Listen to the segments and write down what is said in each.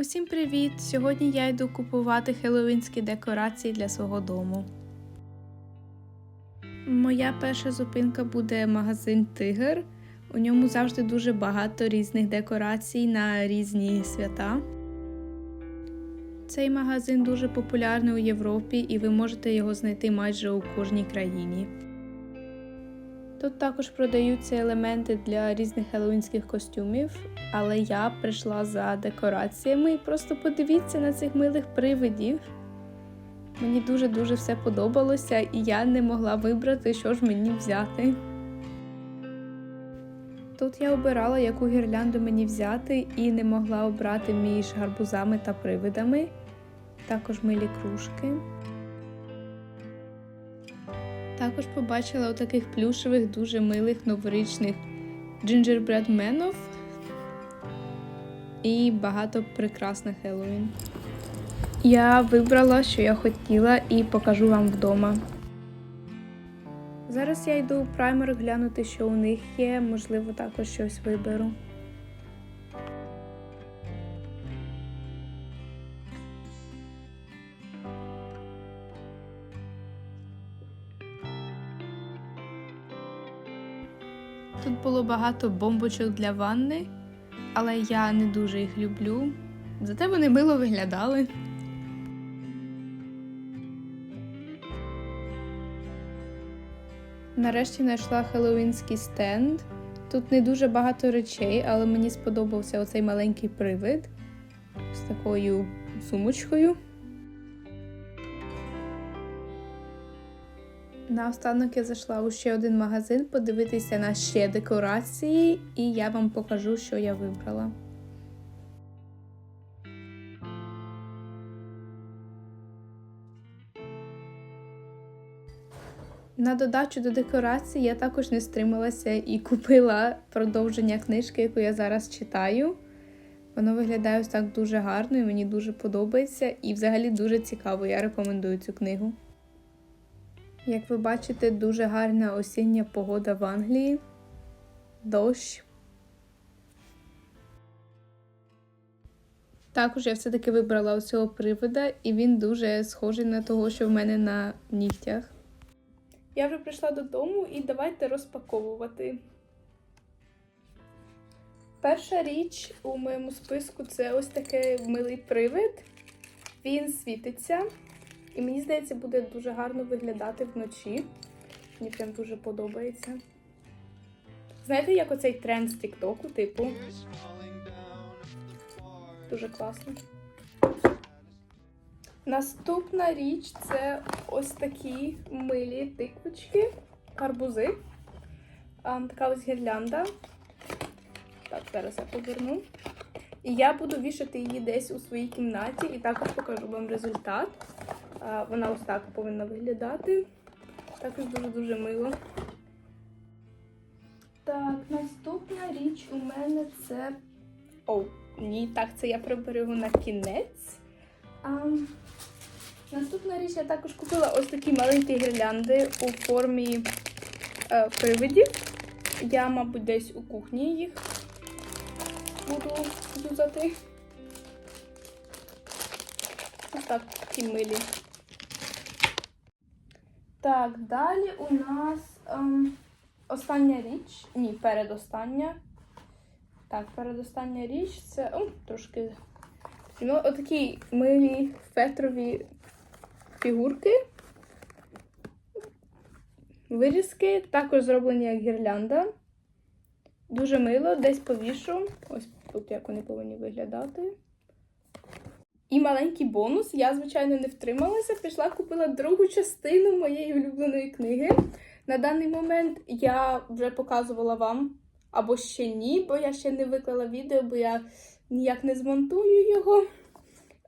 Усім привіт! Сьогодні я йду купувати хеллоуінські декорації для свого дому. Моя перша зупинка буде магазин Тигр. У ньому завжди дуже багато різних декорацій на різні свята. Цей магазин дуже популярний у Європі, і ви можете його знайти майже у кожній країні. Тут також продаються елементи для різних хеллоуінських костюмів, але я прийшла за декораціями просто подивіться на цих милих привидів. Мені дуже-дуже все подобалося, і я не могла вибрати, що ж мені взяти. Тут я обирала, яку гірлянду мені взяти, і не могла обрати між гарбузами та привидами, також милі кружки. Також побачила отаких плюшевих, дуже милих новорічних gingerbread менов і багато прикрас на Хеллоуін. Я вибрала, що я хотіла, і покажу вам вдома. Зараз я йду у праймер глянути, що у них є, можливо, також щось виберу. Тут було багато бомбочок для ванни, але я не дуже їх люблю. Зате вони мило виглядали. Нарешті знайшла хеллоуінський стенд. Тут не дуже багато речей, але мені сподобався оцей маленький привид з такою сумочкою. Наостанок я зайшла у ще один магазин подивитися на ще декорації, і я вам покажу, що я вибрала. На додачу до декорації я також не стрималася і купила продовження книжки, яку я зараз читаю. Воно виглядає ось так дуже гарно і мені дуже подобається. І взагалі дуже цікаво. Я рекомендую цю книгу. Як ви бачите, дуже гарна осіння погода в Англії. Дощ. Також я все-таки вибрала ось цього привода, і він дуже схожий на того, що в мене на нігтях. Я вже прийшла додому і давайте розпаковувати. Перша річ у моєму списку це ось такий милий привид. Він світиться. І мені здається, буде дуже гарно виглядати вночі. Мені прям дуже подобається. Знаєте, як оцей тренд з Тіктоку, типу? Дуже класно. Наступна річ це ось такі милі тиквочки, гарбузи. А, така ось гірлянда. Так, зараз я поверну. І я буду вішати її десь у своїй кімнаті і також покажу вам результат. Вона ось так повинна виглядати. Також дуже-дуже мило. Так, наступна річ у мене це. О, ні, так, це я приберу на кінець. А, Наступна річ я також купила ось такі маленькі гірлянди у формі е, привидів. Я, мабуть, десь у кухні їх буду юзати. Ось так, такі милі. Так, далі у нас ем, остання річ. Ні, передостання. Так, передостання річ це. О, трошки. Ну, отакі милі фетрові фігурки. Вирізки, також зроблені як гірлянда. Дуже мило, десь повішу. Ось тут як вони повинні виглядати. І маленький бонус. Я, звичайно, не втрималася. Пішла, купила другу частину моєї улюбленої книги. На даний момент я вже показувала вам, або ще ні, бо я ще не виклала відео, бо я ніяк не змонтую його.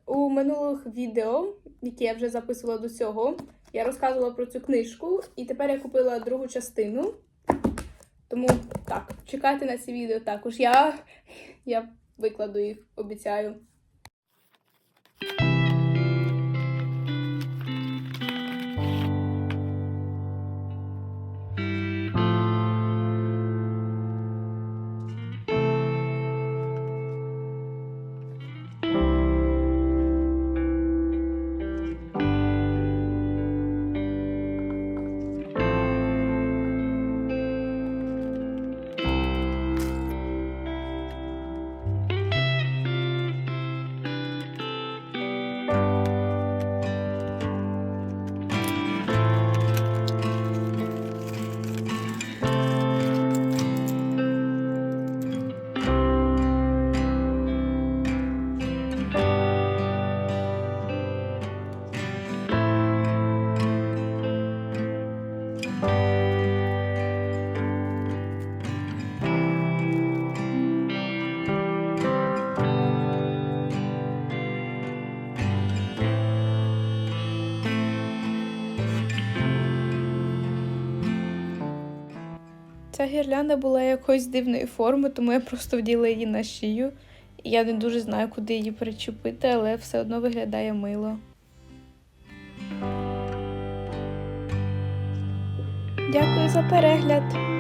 У минулих відео, які я вже записувала до цього, я розказувала про цю книжку, і тепер я купила другу частину. Тому так, чекайте на ці відео також. Я, я викладу їх, обіцяю. Ця гірлянда була якоїсь дивної форми, тому я просто вділа її на шию. Я не дуже знаю, куди її причепити, але все одно виглядає мило. Дякую за перегляд!